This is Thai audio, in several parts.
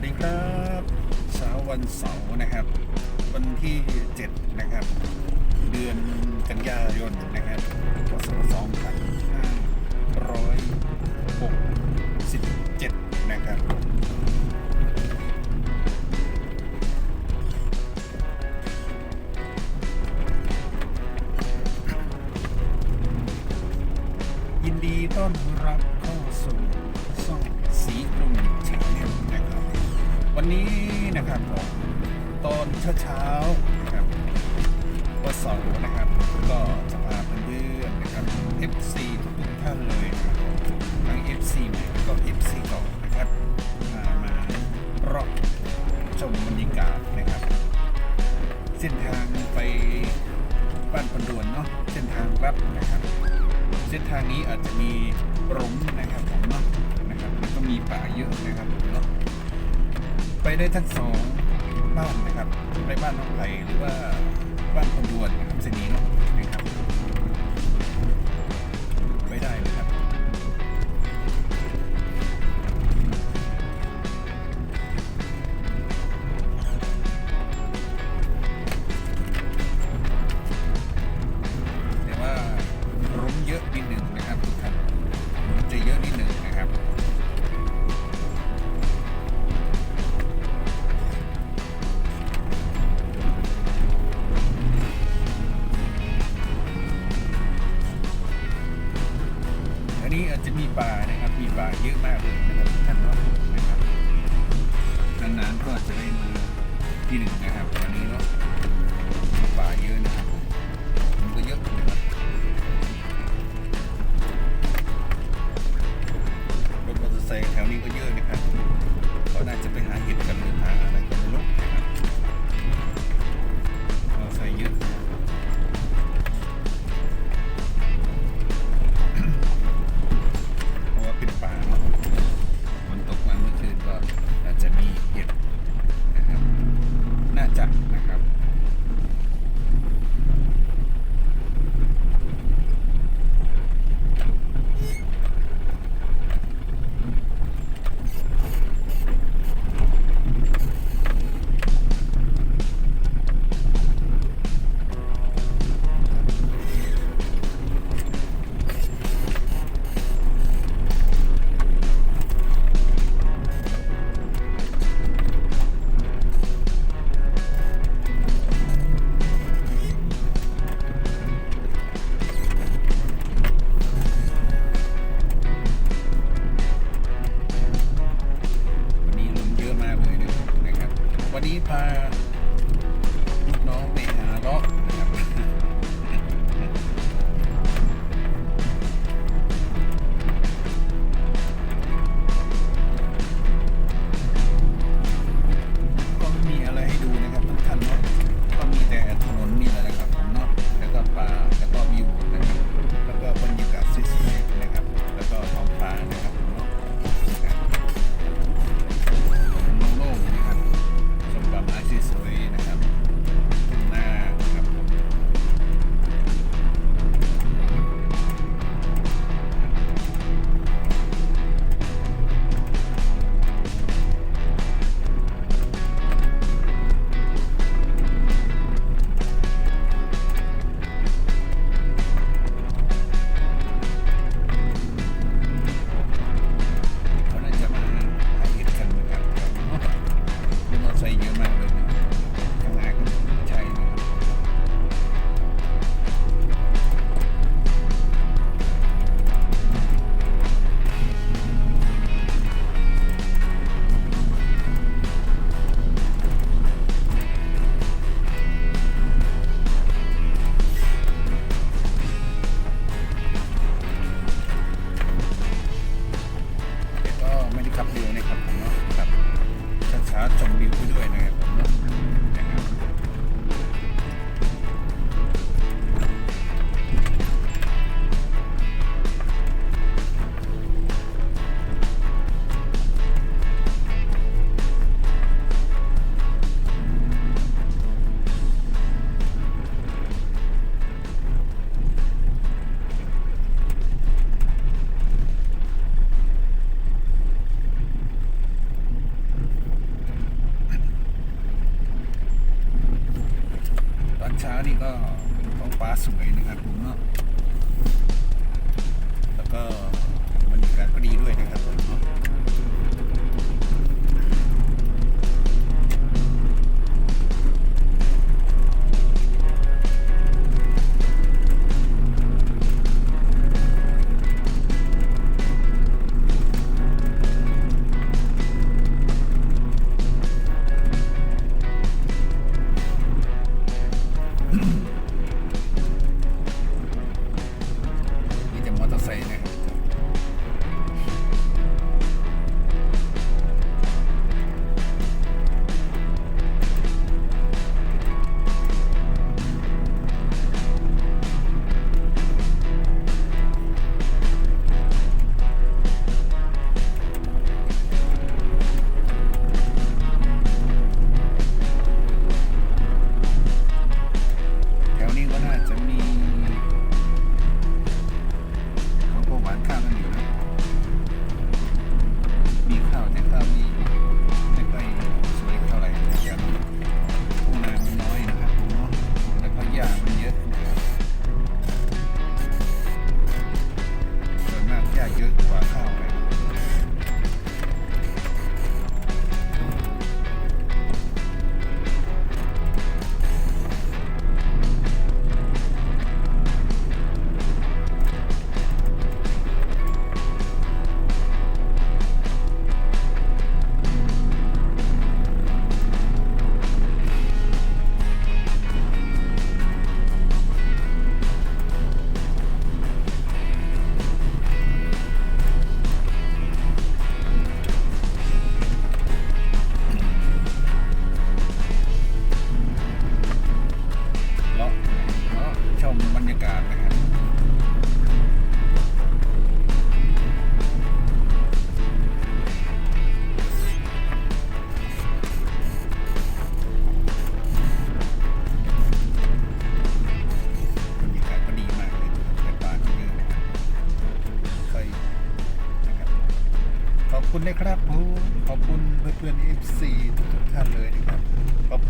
วัสดีครับเช้าวันเสาร์นะครับ วันที่ 7 นะครับ เดือนกันยายนนะครับพศ2567 วันนี้นะครับตอนเช้าๆนะครับวันเสาร์นะครับ ก็จะพาเพื่อนๆนะครับ FC ทุกๆท่านเลยนะครับทั้ง FC ใหม่ก็ FC เก่านะครับมามาเลาะชมบรรยากาศนะครับ เส้นทางไปบ้านปนดวนเนาะเส้นทางลัดนะครับเส้นทางนี้อาจจะมีรุ้งนะครับผมเนาะนะครับแล้วก็มีป่าเยอะนะครับผมเนาะ ไปได้ทั้งสองบ้านนะครับ ไปบ้านน้องไผ่หรือว่าบ้านคนดวนคำเสนีเนาะนะครับ นี้อาจจะมีปลานะครับ มีปลาเยอะมากเลยนะครับท่านเนาะนะครับนานๆก็จะได้มาที่หนึ่งนะครับวันนี้เนาะปลาเยอะนะครับ Body Power. ito, pang pasok ay ng atong na. Mm-hmm.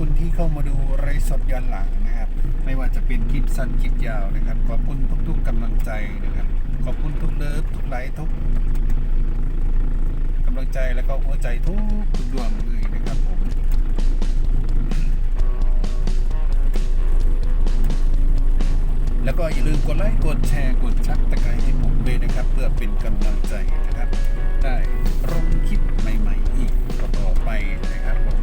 คุณที่เข้ามาดูไรสดย้อนหลังนะครับ ไม่ว่าจะเป็นคลิปสั้นคลิปยาวนะครับ ขอบคุณทุกๆกำลังใจนะครับ ขอบคุณทุกเลิฟทุกไลค์ทุกกำลังใจแล้วก็หัวใจทุกทุกดวงเลยนะครับผมแล้วก็อย่าลืมกดไลค์กดแชร์กดชักตะไคร้ให้ผมด้วยนะครับ เพื่อเป็นกำลังใจนะครับ ได้ลงคลิปใหม่ ๆ อีกต่อไปนะครับผม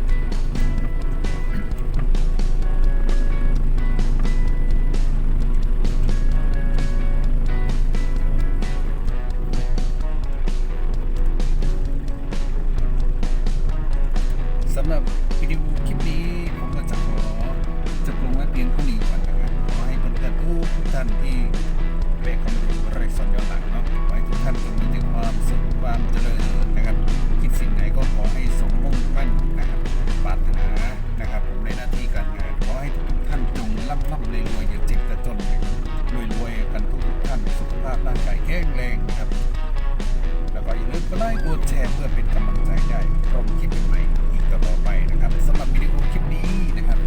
ทุกท่านที่แวะเข้ามาดูไรสอนย้อนหลังเนาะขอให้ทุกท่านจงมีแต่ความสุขความเจริญนะครับคิดสิ่งไหนก็ขอให้สมมุ่งมั่นนะครับปรารถนานะครับผมในหน้าที่การงานขอให้ทุกท่านจงร่ำร่ำรวยรวยอย่าเจ็บแต่จนรวยรวยกันทุกท่านสุขภาพร่างกายแข็งแรงนะครับ แล้วก็อย่าลืมกดไลค์กดแชร์เพื่อเป็นกำลังใจได้ชมคลิปใหม่อีกต่อไปนะครับสำหรับวิดีโอคลิปนี้นะครับ